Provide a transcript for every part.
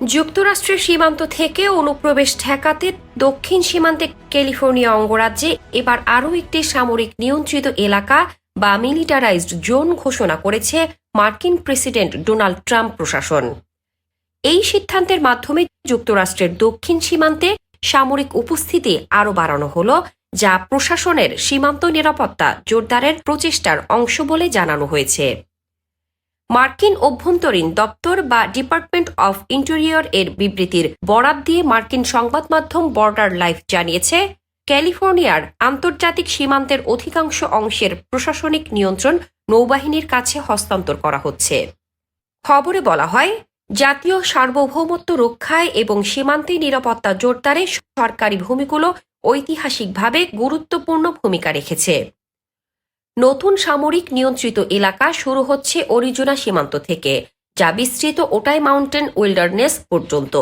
যুক্তরাষ্ট্রের সীমান্ত থেকে অনুপ্রবেশ ঠেকাতে দক্ষিণ সীমান্তে ক্যালিফোর্নিয়া অঙ্গরাজ্যে এবার আরও একটি সামরিক নিয়ন্ত্রিত এলাকা বা মিলিটারাইজড জোন ঘোষণা করেছে মার্কিন প্রেসিডেন্ট ডোনাল্ড ট্রাম্প প্রশাসন। এই সিদ্ধান্তের মাধ্যমে যুক্তরাষ্ট্রের দক্ষিণ সীমান্তে সামরিক উপস্থিতি আরও বাড়ানো হল, যা প্রশাসনের সীমান্ত নিরাপত্তা জোরদারের প্রচেষ্টার অংশ বলে জানানো হয়েছে। মার্কিন অভ্যন্তরীণ দপ্তর বা ডিপার্টমেন্ট অফ ইন্টেরিয়র এর বিবৃতির বরাত দিয়ে মার্কিন সংবাদ মাধ্যম বর্ডার লাইফ জানিয়েছে, ক্যালিফোর্নিয়ার আন্তর্জাতিক সীমান্তের অধিকাংশ অংশের প্রশাসনিক নিয়ন্ত্রণ নৌবাহিনীর কাছে হস্তান্তর করা হচ্ছে। খবরে বলা হয়, জাতীয় সার্বভৌমত্ব রক্ষায় এবং সীমান্তে নিরাপত্তা জোরদারে সরকারি ভূমিগুলো ঐতিহাসিকভাবে গুরুত্বপূর্ণ ভূমিকা রেখেছে। নতুন সামরিক নিয়ন্ত্রিত এলাকা শুরু হচ্ছে অরিজোনা সীমান্ত থেকে, যা বিস্তৃত ওটাই মাউন্টেন উইল্ডারনেস পর্যন্ত।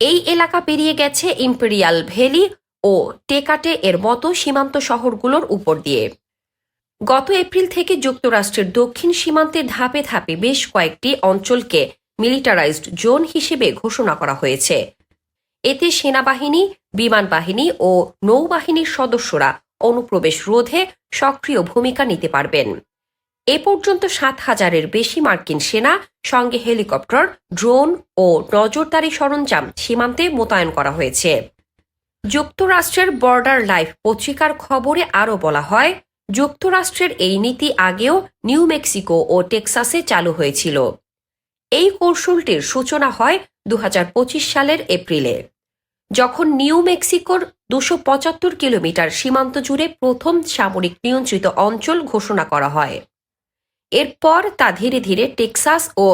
এই এলাকা পেরিয়ে গেছে ইম্পেরিয়াল ভ্যালি ও টেকাটে এর মতো সীমান্ত শহরগুলোর উপর দিয়ে। গত এপ্রিল থেকে যুক্তরাষ্ট্রের দক্ষিণ সীমান্তে ধাপে ধাপে বেশ কয়েকটি অঞ্চলকে মিলিটারাইজড জোন হিসেবে ঘোষণা করা হয়েছে। এতে সেনাবাহিনী বিমান বাহিনী ও নৌবাহিনীর সদস্যরা অনুপ্রবেশ রোধে সক্রিয় ভূমিকা নিতে পারবেন। এ পর্যন্ত সাত হাজারের বেশি মার্কিন সেনা, সঙ্গে হেলিকপ্টার, ড্রোন ও নজরদারি সরঞ্জাম সীমান্তে মোতায়েন করা হয়েছে। যুক্তরাষ্ট্রের বর্ডার লাইফ পত্রিকার খবরে আরও বলা হয়, যুক্তরাষ্ট্রের এই নীতি আগেও নিউ মেক্সিকো ও টেক্সাসে চালু হয়েছিল। এই কৌশলটির সূচনা হয় দু হাজার পঁচিশ সালের এপ্রিলে। যখন নিউ মেক্সিকোর দুশো পঁচাত্তর কিলোমিটার সীমান্ত জুড়ে প্রথম সামরিক নিয়ন্ত্রিত অঞ্চল ঘোষণা করা হয়। এরপর তা ধীরে ধীরে টেক্সাস ও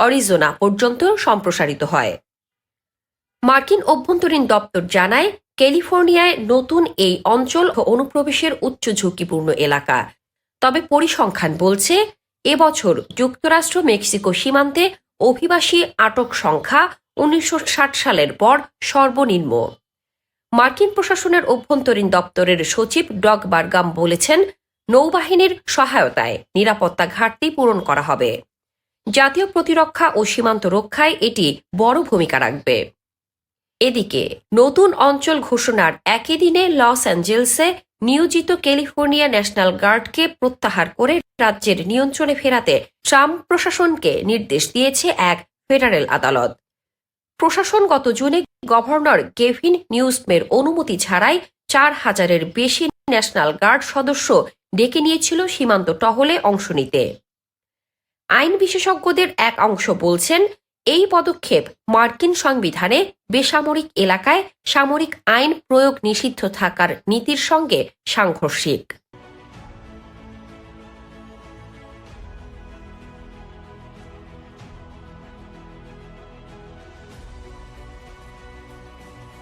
অরিজোনা পর্যন্ত সম্প্রসারিত হয়। মার্কিন অভ্যন্তরীণ দপ্তর জানায়, ক্যালিফোর্নিয়ায় নতুন এই অঞ্চল অনুপ্রবেশের উচ্চ ঝুঁকিপূর্ণ এলাকা। তবে পরিসংখ্যান বলছে এবছর যুক্তরাষ্ট্র মেক্সিকো সীমান্তে অভিবাসী আটক সংখ্যা উনিশশো ষাট সালের পর সর্বনিম্ন। মার্কিন প্রশাসনের অভ্যন্তরীণ দপ্তরের সচিব ডগ বার্গাম বলেছেন, নৌবাহিনীর সহায়তায় নিরাপত্তা ঘাটতি পূরণ করা হবে। জাতীয় প্রতিরক্ষা ও সীমান্ত রক্ষায় এটি বড় ভূমিকা রাখবে। এদিকে, নতুন অঞ্চল ঘোষণার একই দিনে লস অ্যাঞ্জেলসে নিয়োজিত ক্যালিফোর্নিয়া ন্যাশনাল গার্ডকে প্রত্যাহার করে রাজ্যের নিয়ন্ত্রণে ফেরাতে ট্রাম্প প্রশাসনকে নির্দেশ দিয়েছে এক ফেডারেল আদালত। প্রশাসন গত জুনে গভর্নর গেভিন নিউজমের অনুমতি ছাড়াই চার হাজারের বেশি ন্যাশনাল গার্ড সদস্য ডেকে নিয়েছিল সীমান্ত টহলে অংশ নিতে। আইন বিশেষজ্ঞদের এক অংশ বলছেন, এই পদক্ষেপ মার্কিন সংবিধানে বেসামরিক এলাকায় সামরিক আইন প্রয়োগ নিষিদ্ধ থাকার নীতির সঙ্গে সাংঘর্ষিক।